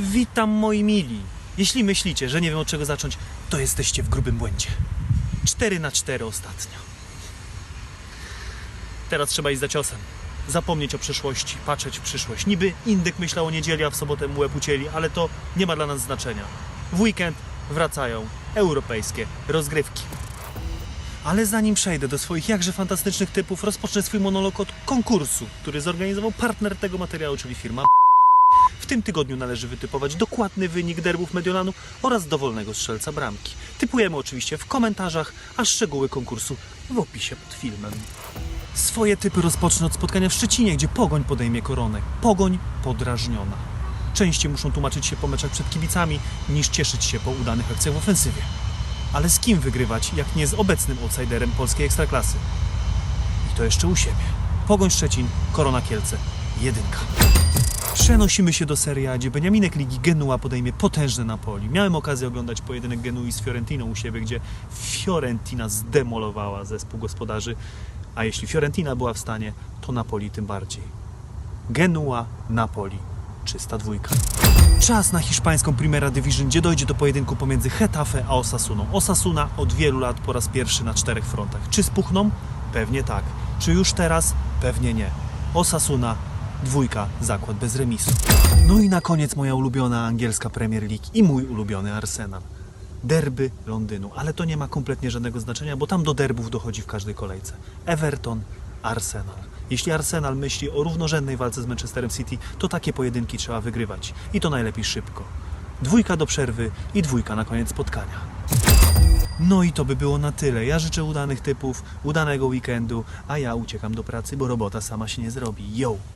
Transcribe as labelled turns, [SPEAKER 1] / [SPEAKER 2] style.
[SPEAKER 1] Witam moi mili. Jeśli myślicie, że nie wiem od czego zacząć, to jesteście w grubym błędzie. 4 na 4 ostatnio. Teraz trzeba iść za ciosem. Zapomnieć o przeszłości, patrzeć w przyszłość. Niby indyk myślał o niedzieli, a w sobotę mu łeb ucięli, ale to nie ma dla nas znaczenia. W weekend wracają europejskie rozgrywki. Ale zanim przejdę do swoich jakże fantastycznych typów, rozpocznę swój monolog od konkursu, który zorganizował partner tego materiału, czyli firma w tym tygodniu należy wytypować dokładny wynik derbów Mediolanu oraz dowolnego strzelca bramki. Typujemy oczywiście w komentarzach, a szczegóły konkursu w opisie pod filmem. Swoje typy rozpocznę od spotkania w Szczecinie, gdzie Pogoń podejmie koronę. Pogoń podrażniona. Częściej muszą tłumaczyć się po meczach przed kibicami, niż cieszyć się po udanych akcjach w ofensywie. Ale z kim wygrywać, jak nie z obecnym outsiderem polskiej ekstraklasy? I to jeszcze u siebie. Pogoń Szczecin, Korona Kielce, jedynka. Przenosimy się do Serie A, gdzie Beniaminek Ligi Genua podejmie potężne Napoli. Miałem okazję oglądać pojedynek Genui z Fiorentiną u siebie, gdzie Fiorentina zdemolowała zespół gospodarzy, a jeśli Fiorentina była w stanie, to Napoli tym bardziej. Genua, Napoli, czysta dwójka. Czas na hiszpańską Primera Division, gdzie dojdzie do pojedynku pomiędzy Getafe a Osasuną. Osasuna od wielu lat po raz pierwszy na czterech frontach. Czy spuchną? Pewnie tak. Czy już teraz? Pewnie nie. Osasuna, dwójka, zakład bez remisu. No i na koniec moja ulubiona angielska Premier League i mój ulubiony Arsenal. Derby Londynu, ale to nie ma kompletnie żadnego znaczenia, bo tam do derbów dochodzi w każdej kolejce. Everton, Arsenal. Jeśli Arsenal myśli o równorzędnej walce z Manchesterem City, to takie pojedynki trzeba wygrywać. I to najlepiej szybko. Dwójka do przerwy i dwójka na koniec spotkania. No i to by było na tyle. Ja życzę udanych typów, udanego weekendu, a ja uciekam do pracy, bo robota sama się nie zrobi. Yo!